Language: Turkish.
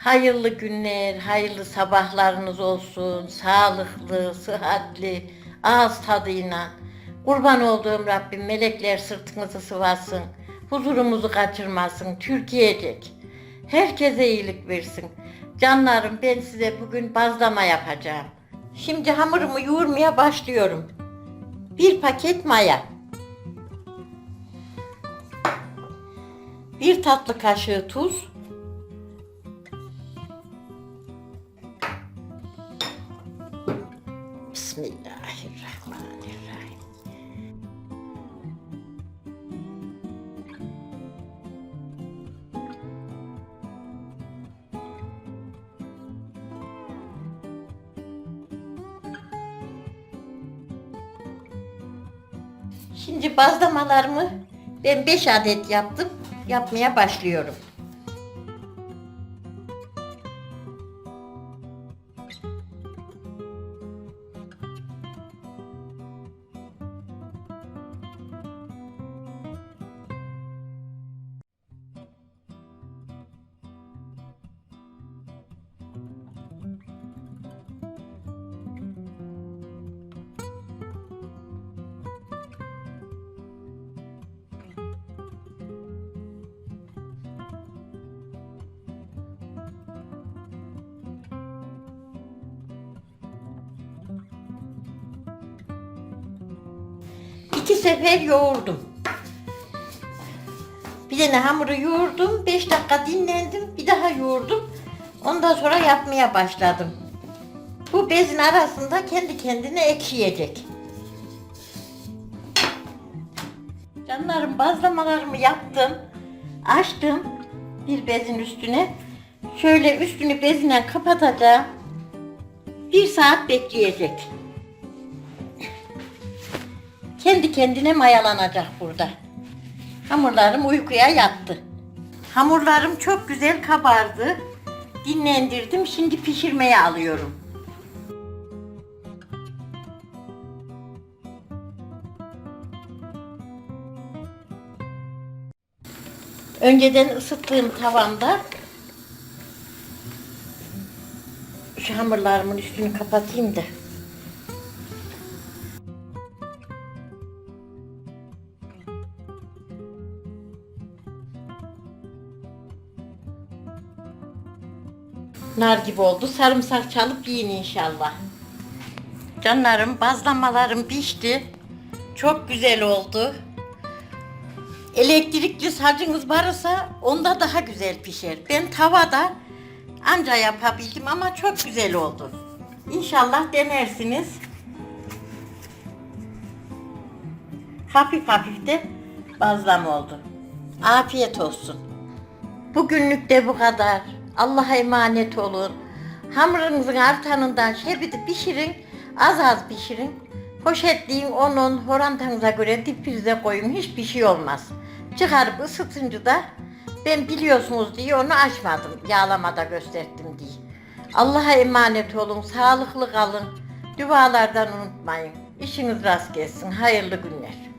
Hayırlı günler, hayırlı sabahlarınız olsun. Sağlıklı, sıhhatli, ağız tadıyla. Kurban olduğum Rabbim melekler sırtınızı sıvasın. Huzurumuzu kaçırmasın. Türkiye'cek. Herkese iyilik versin. Canlarım ben size bugün bazlama yapacağım. Şimdi hamurumu yoğurmaya başlıyorum. Bir paket maya. Bir tatlı kaşığı tuz. Bismillahirrahmanirrahim. Şimdi bazlamalarımı ben 5 adet yaptım. Yapmaya başlıyorum. İki sefer yoğurdum. Bir tane hamuru yoğurdum, 5 dakika dinlendim, bir daha yoğurdum. Ondan sonra yapmaya başladım. Bu bezin arasında kendi kendine ekşiyecek. Canlarım bazlamalarımı yaptım. Açtım bir bezin üstüne. Şöyle üstünü bezine kapatacağım. Bir saat bekleyecek. Kendi kendine mayalanacak burada. Hamurlarım uykuya yattı. Hamurlarım çok güzel kabardı. Dinlendirdim. Şimdi pişirmeye alıyorum. Önceden ısıttığım tavamda şu hamurlarımın üstünü kapatayım da. Nar gibi oldu. Sarımsak çalıp yiyin inşallah. Canlarım bazlamalarım pişti. Çok güzel oldu. Elektrikli sacınız varsa onda daha güzel pişer. Ben tavada anca yapabildim ama çok güzel oldu. İnşallah denersiniz. Hafif hafif de bazlama oldu. Afiyet olsun. Bugünlük de bu kadar. Allah'a emanet olun. Hamurunuzun artanından şerbeti pişirin. Az az pişirin. Poşetleyin onun horantanıza göre dipinize koyun. Hiçbir şey olmaz. Çıkarıp ısıtınca da ben biliyorsunuz diye onu açmadım. Yağlamada gösterdim diye. Allah'a emanet olun. Sağlıklı kalın. Dualardan unutmayın. İşiniz rast gelsin. Hayırlı günler.